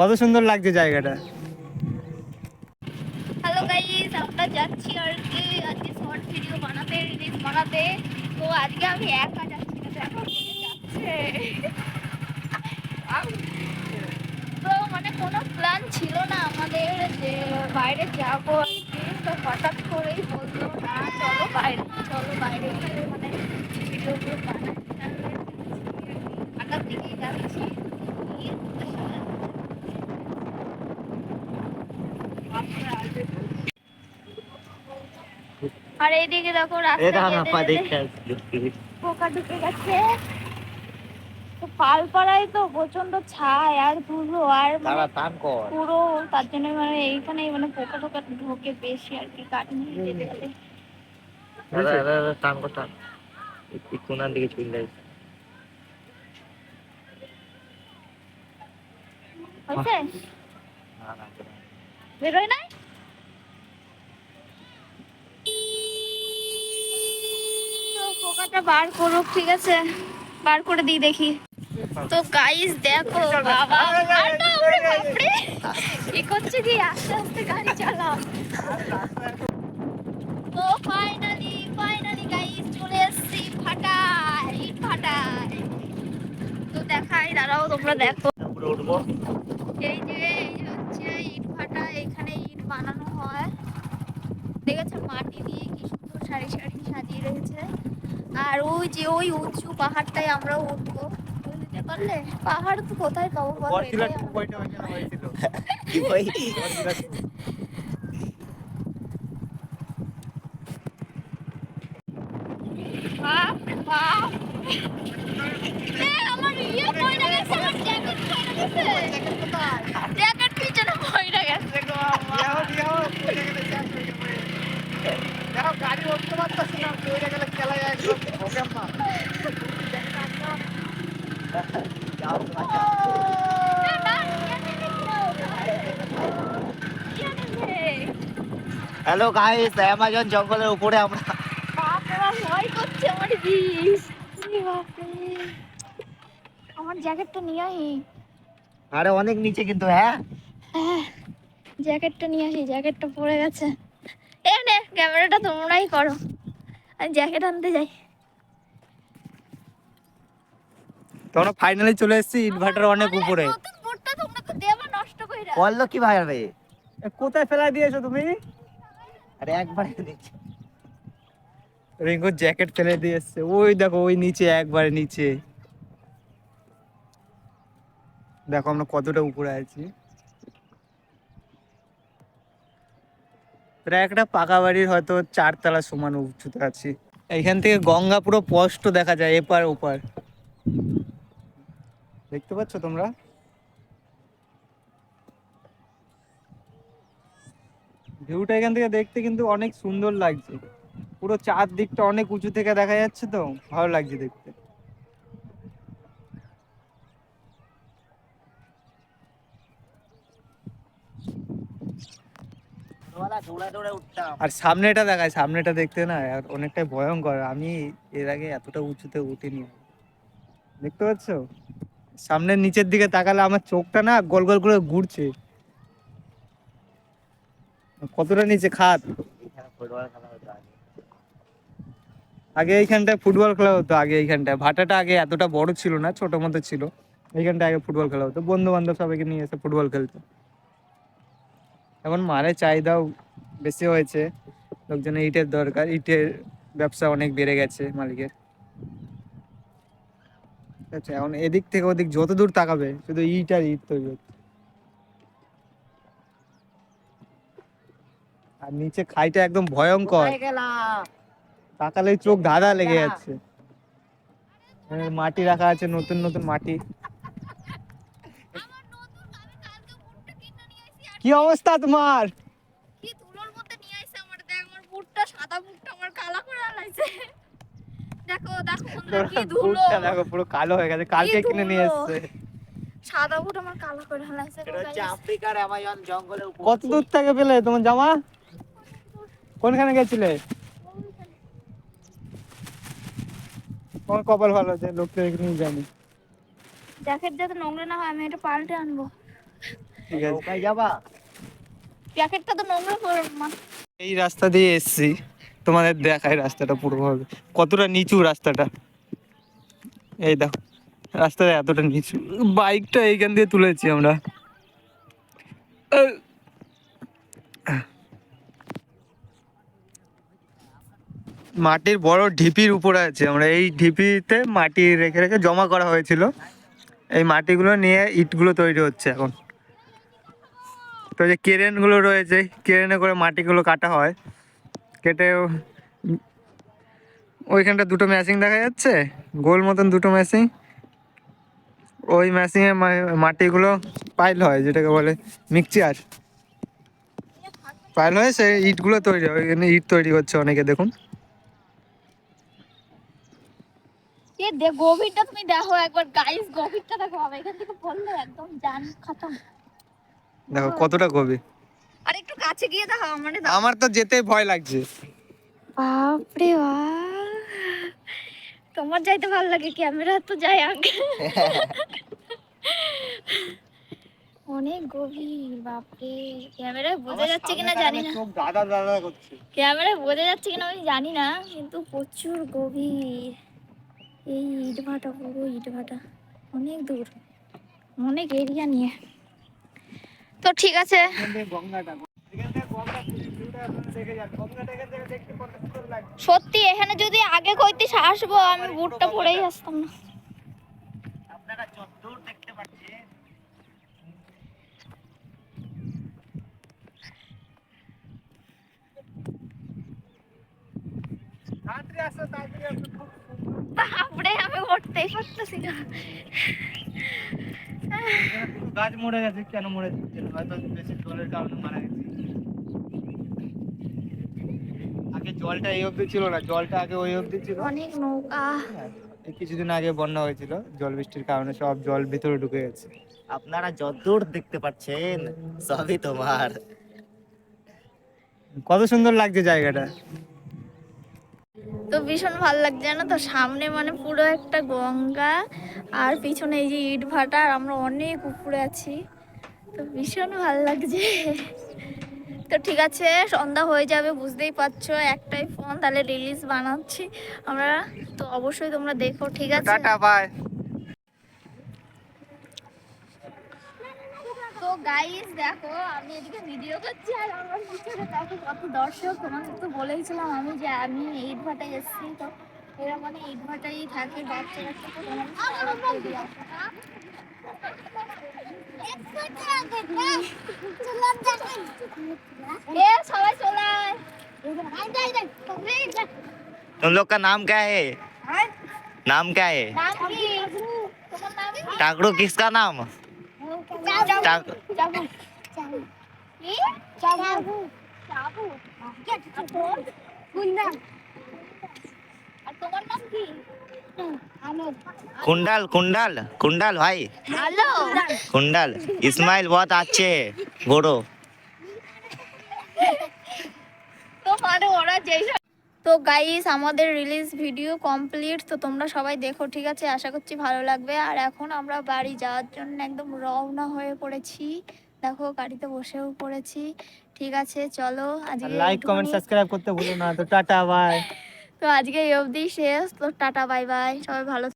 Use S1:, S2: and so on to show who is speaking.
S1: কত সুন্দর লাগছে জায়গাটা।
S2: হ্যালো গাইস আমরা যাচ্ছি আর কি, আজকে শর্ট ভিডিও বানাতে রিলিজ বানাতে। তো আজকে আমি একা যাচ্ছি না, দেখো যাচ্ছে। তো মানে কোনো প্ল্যান ছিল না আমাদের যে বাইরে যাব আর কি। তো হঠাৎ করেই বলল, না, চলো বাইরে চলো বাইরে মানে ভিডিওগুলো বানাই। ঢাকার দিকেই যাচ্ছি। আর এইদিকে দেখো যেতে পোকা ঢুকে গেছে। তো পালপাড়ায় তো প্রচণ্ড ছাই আর ধুলো আর মানে পুরো তার জন্য মানে এইখানে মানে পোকা টোকা ঢোকে বেশি আর কি কাটি নিয়ে যেতে গেলে।
S3: কোনার দিকে চলে যায়
S2: হয়েছে? বেরোয় নাই? পোকাটা বার করুক ঠিক আছে? বার করে দিই দেখি। তো গাইস দেখো বাবা। কি করছে কি? আস্তে আস্তে গাড়ি চালাও। তো ফাইনালি ফাইনালি গাইস চলে এসেছি ফাটায় ইট ফাটায়। তো দেখাই দাঁড়াও তোমরা দেখো। এই যে হচ্ছে ইট ভাটা এখানে ইট বানানো হয়। দেখেছ মাটি দিয়ে কি সুন্দর সারি সারি সাজিয়ে রয়েছে। আর ওই যে ওই উঁচু পাহাড়টাই আমরা উঠবো। বুঝতে পারলে পাহাড় তো কোথায় পাবো বলো
S1: বরছিলা
S2: এটাই
S1: টু
S2: আমার-
S1: পয়েন্টে ওইখানে হয়েছিল
S3: কি ভাই
S1: বরছিলা two।
S2: বাপ রে বাপ। এ, আমার ইয়ে পয়রা গেছে, আমার জ্যাকেট পয়রা গেছে। জ্যাকেট পিছনে পয়রা গেছে গো আমার।
S1: দেখো, দেখো, পড়ে গেলে শেষ হয়ে যাবে। দেখো, গাড়ি উঠতে পারতাছি না, পড়ে গেলে খেলায় একদম হবে না।
S2: এ, না, ইয়ে নেবে না। ইয়ে নেবে।
S3: হ্যালো গাইস অ্যামাজন জঙ্গলের উপরে আমরা
S2: ভয় করছে আমার। আমার জ্যাকেটটা নিয়ে আহি
S3: আরে অনেক নিচে কিন্তু হ্যাঁ?
S2: হ্যাঁ জ্যাকেটটা নিয়ে আসি জ্যাকেটটা পড়ে গেছে। এ নে ক্যামেরাটা তোমরাই করো। আমি জ্যাকেট আনতে যাই।
S1: তোমরা ফাইনালি চলে এসেছি ইনভার্টার অনেক উপরে।
S2: নতুন বোর্ডটা তোমরা তো দেবা নষ্ট কইরা।
S3: বলল কি ভাই রে
S1: কোথায় ফেলাই দিয়েছ তুমি?
S3: আরে একবার নিচে।
S1: রিঙ্কুর জ্যাকেট ফেলে দিয়ে এসছে। ওই দেখো ওই নিচে একবারে নিচে। দেখো আমরা কতটা উপরে আছি। প্রায় একটা পাকা বাড়ির হয়তো চারতলা সমান উঁচুতে আছি। এইখান থেকে গঙ্গা পুরো স্পষ্ট দেখা যায় এপার ওপার। দেখতে পাচ্ছ তোমরা? ভিউটা এখান থেকে দেখতে কিন্তু অনেক সুন্দর লাগছে। পুরো চারদিকটা অনেক উঁচু থেকে দেখা যাচ্ছে তো, ভালো লাগছে দেখতে। আর সামনেটা দেখায়, সামনেটা দেখতে না আর অনেকটাই ভয়ঙ্কর। আমি এর আগে এতটা উঁচুতে উঠিনি। দেখতে পাচ্ছ? সামনের নিচের দিকে তাকালে আমার চোখটা না গোল গোল করে ঘুরছে। কতটা নিচে? খাত
S3: আগে
S1: এইখানটায় ফুটবল খেলা হতো, আগে এইখানটায়। ভাটাটা আগে এতটা বড় ছিল না, ছোট মতো ছিল। এইখানটায় আগে ফুটবল খেলা হতো। বন্ধু বান্ধব সবাইকে নিয়ে এসে ফুটবল খেলতো। এখন মারের চাহিদাও বেশি হয়েছে। লোকজনের ইটের দরকার, ইটের ব্যবসা অনেক বেড়ে গেছে মালিকের। আছে এখন এদিক থেকে ওদিক যত দূর তাকাবে শুধু ইট আর ইট তৈরি হচ্ছে আর নিচে খাইটা একদম ভয়ঙ্কর। তাকালে চোখ ধাঁধা লেগে যাচ্ছে। মাটি রাখা আছে নতুন নতুন মাটি। কি অবস্থা তোমার?
S2: কি ধুলোর মধ্যে নিয়ে আইছে আমার দেখ আমার বুটটা সাদা বুটটা আমার কালা করে আলাইছে দেখো দেখো বন্ধুরা কি ধুলো।
S1: দেখো পুরো কালো হয়ে গেছে কালকে কিনে নিয়ে
S2: ধুলো। সাদা বুট আমার কালো করে আলাইছে
S3: এটা হচ্ছে আফ্রিকার অ্যামাজন জঙ্গলের
S1: কত দূর থেকে পেলে তোমার জামা? কোনখানে গেছিলে? তোমার কপাল ভালো আছে লোকটা নিয়ে জানি।
S2: জ্যাকেট যাতে নোংরা না হয় আমি এটা পাল্টে আনব।
S1: ঠিক আছে।
S3: যাবা?
S2: প্যাকেটটা তো নোংরা করে
S1: এই রাস্তা দিয়ে এসছি। তোমাদের দেখায় রাস্তাটা পুরোভাবে। কতটা নিচু রাস্তাটা? এই দেখো, রাস্তাটা এতটা নিচু। বাইকটা এইখান দিয়ে তুলেছি আমরা। মাটির বড় ঢিপির উপরে আছে আমরা। এই ঢিপিতে মাটি রেখে রেখে জমা করা হয়েছিল। এই মাটিগুলো নিয়ে ইটগুলো তৈরি হচ্ছে এখন। তো যে কেরেনগুলো রয়েছে, কেরেনে করে মাটিগুলো কাটা হয়। কেটে ও- ওইখানটা দুটো ম্যাচিং দেখা যাচ্ছে। গোল মতন দুটো ম্যাচিং ওই ম্যাচিংয়ে মাটিগুলো পাইল হয় যেটাকে বলে মিক্সচার পাইল হয়ে সেই ইটগুলো তৈরি হয়। ওইখানে ইট তৈরি করছে অনেকে দেখুন।
S2: গভীরটা তুমি দেখো একবার। গাইস গভীরটা দেখো। এখান থেকে পড়লে একদম জান খতম।
S1: দেখো কতটা গভীর।
S2: আর একটু কাছে গিয়ে দেখো আমারে
S1: আমার তো যেতে ভয় লাগছে।
S2: বাপরে বাপ। তোমার যাইতে ভালো লাগে ক্যামেরা তো যায় আগে। অনেক গভীর বাপরে। ক্যামেরায় বোঝা যাচ্ছে কিনা জানি না।
S1: দাদা দাদা করছে।
S2: ক্যামেরায় বোঝা যাচ্ছে কিনা আমি জানি না কিন্তু প্রচুর গভীর। এই ইট ভাটা পুরো ইট ভাটা অনেক দূর। অনেক এরিয়া নিয়ে। তো ঠিক আছে। সত্যি, এখানে যদি আগে কইতিস আসব, আমি বুটটা পরেই আসতাম না।
S3: আপনারা
S2: আমি উঠতেই পারতেছি না।
S1: গাছ মরে গেছে কেন মরে যাচ্ছে? হয়তো বেশি জলের কারণে মারা গেছে। আগে জলটা এই অবধি ছিল না জলটা আগে ওই অবধি ছিল।
S2: অনেক নৌকা।
S1: কিছুদিন আগে বন্যা হয়েছিল জল বৃষ্টির কারণে সব জল ভিতরে ঢুকে গেছে।
S3: আপনারা যতদূর দেখতে পাচ্ছেন সবই তোমার।
S1: কত সুন্দর লাগছে জায়গাটা।
S2: তো ভীষণ ভালো লাগছে, জানো তো? সামনে মানে পুরো একটা গঙ্গা, আর পিছনে এই যে ইট ভাটা, আর আমরা অনেক উপরে আছি। তো ভীষণ ভালো লাগছে। তো ঠিক আছে, সন্ধ্যা হয়ে যাবে, বুঝতেই পারছ, একটাই ফোন তাহলে রিলিজ বানাচ্ছি আমরা। তো অবশ্যই তোমরা দেখো, ঠিক আছে?
S1: টাটা বাই
S2: গাইস দেখো আমি এদিকে ভিডিও করছি আর আমার পিছনে দেখো কত দর্শক তোমাদের তো বলেইছিলাম আমি যে আমি ইট ভাটায় এসেছি তো এরা মানে ইট ভাটাই থাকে বাচ্চা বাচ্চা তো তোমাদের সাথে দিয়ে আসে। এ সবাই চলে আয়।
S3: तुम लोग का नाम क्या है नाम क्या है
S2: নাম কি তোমার নাম কি?
S3: टाकड़ू किसका नाम कुंडल कुंडल कुंडल भाई।
S2: हेलो।
S3: कुंडल इस्माइल बहुत अच्छे
S2: बोरो तो हमारे वाला जैसा তো গাইস আমাদের রিলিজ ভিডিও কমপ্লিট তো তোমরা সবাই দেখো ঠিক আছে? আশা করছি ভালো লাগবে। আর এখন আমরা বাড়ি যাওয়ার জন্য একদম রওনা হয়ে পড়েছি। দেখো গাড়িতে বসেও পড়েছি। ঠিক আছে চলো আজকে
S1: লাইক কমেন্ট সাবস্ক্রাইব করতে ভুলো না। তো টাটা বাই
S2: তো আজকে এই অবধি শেষ। তো টাটা বাই বাই সবাই ভালো।